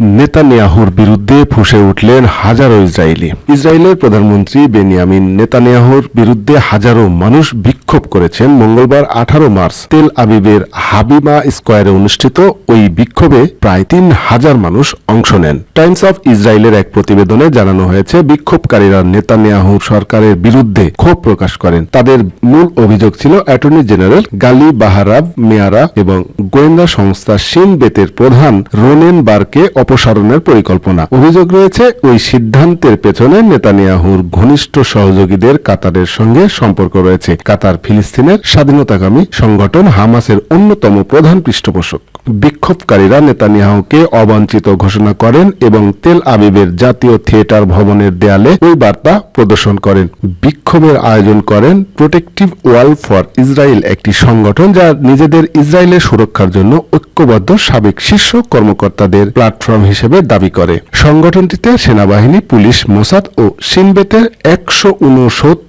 নেতানিয়াহুর বিরুদ্ধে ফুঁসে উঠলেন হাজারো ইসরায়েলি। ইসরায়েলের প্রধানমন্ত্রী বেনিয়ামিন নেতানিয়াহুর বিরুদ্ধে হাজারো মানুষ বিক্ষোভ করেছেন মঙ্গলবার আঠারো মার্চ। তেল আবিবের হাবিমা স্কোয়ারে অনুষ্ঠিত ওই বিক্ষোভে প্রায় তিন হাজার মানুষ অংশ নেন। টাইমস অফ ইসরায়েলের এক প্রতিবেদনে জানানো হয়েছে, বিক্ষোভকারীরা নেতানিয়াহুর সরকারের বিরুদ্ধে ক্ষোভ প্রকাশ করেন। তাদের মূল অভিযোগ ছিল, অ্যাটর্নি জেনারেল গালি বাহারাব মেয়ারা এবং গোয়েন্দা সংস্থা সিন বেতের প্রধান রোনেন বারকে অপসারণের পরিকল্পনা। অভিযোগ রয়েছে, ওই সিদ্ধান্তের পেছনে নেতানিয়াহুর ঘনিষ্ঠ সহযোগীদের কাতারের সঙ্গে সম্পর্ক রয়েছে। কাতার ফিলিস্তিনের স্বাধীনতাকামী সংগঠন হামাসের অন্যতম প্রধান পৃষ্ঠপোষক। বিক্ষোভকারীরা নেতানিয়াহুকে অবাঞ্ছিত ঘোষণা করেন এবং তেল আবিবের জাতীয় থিয়েটার ভবনের দেয়ালে ওই বার্তা প্রদর্শন করেন। বিক্ষোভের আয়োজন করেন প্রোটেক্টিভ ওয়াল ফর ইসরায়েল একটি সংগঠন যা নিজেদের ইসরায়েলের সুরক্ষার জন্য ঐক্যবদ্ধ সাবেক শীর্ষ কর্মকর্তাদের প্ল্যাটফর্ম হিসেবে দাবি করে। সংগঠনটিতে সেনাবাহিনী, পুলিশ, মোসাদ ও সিনবেতের একশো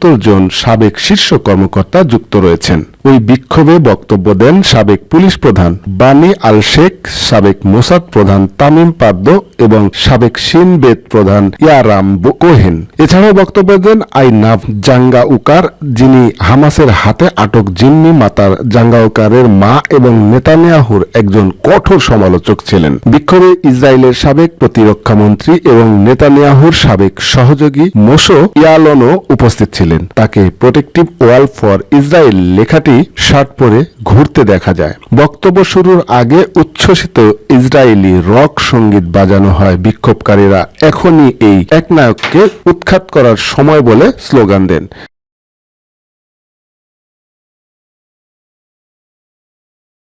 উনসত্তর জন সাবেক শীর্ষ কর্মকর্তা যুক্ত রয়েছেন। ওই বিক্ষোভে বক্তব্য দেন সাবেক পুলিশ প্রধান বানি আল শেখ সাবেক মোসাদ প্রধান তামিম পাদ্য এবং সাবেক সিনবেত প্রধান ইয়ারাম কোহেন। এছাড়াও বক্তব্য দেন আইনাফ জাঙ্গা উকার যিনি হামাসের হাতে আটক জিম্মি মাতার জাঙ্গা উকারের মা এবং নেতানিয়াহুর একজন কঠোর সমালোচক ছিলেন। বিক্ষোভে ইসরায়েলের সাবেক প্রতিরক্ষা মন্ত্রী এবং নেতানিয়াহুর সাবেক সহযোগী মোশো ইয়ালনও উপস্থিত ছিলেন। তাকে প্রোটেক্টিভ ওয়াল ফর ইসরায়েল লেখাটি শার্ট পরে ঘুরতে দেখা যায়। বক্তব্য শুরুর আগে উচ্ছ্বসিত ইসরায়েলি রক সংগীত বাজানো হয় বিক্ষোভকারীরা। এখনই এই একনায়ককে উৎখাত করার সময় বলে স্লোগান দেন।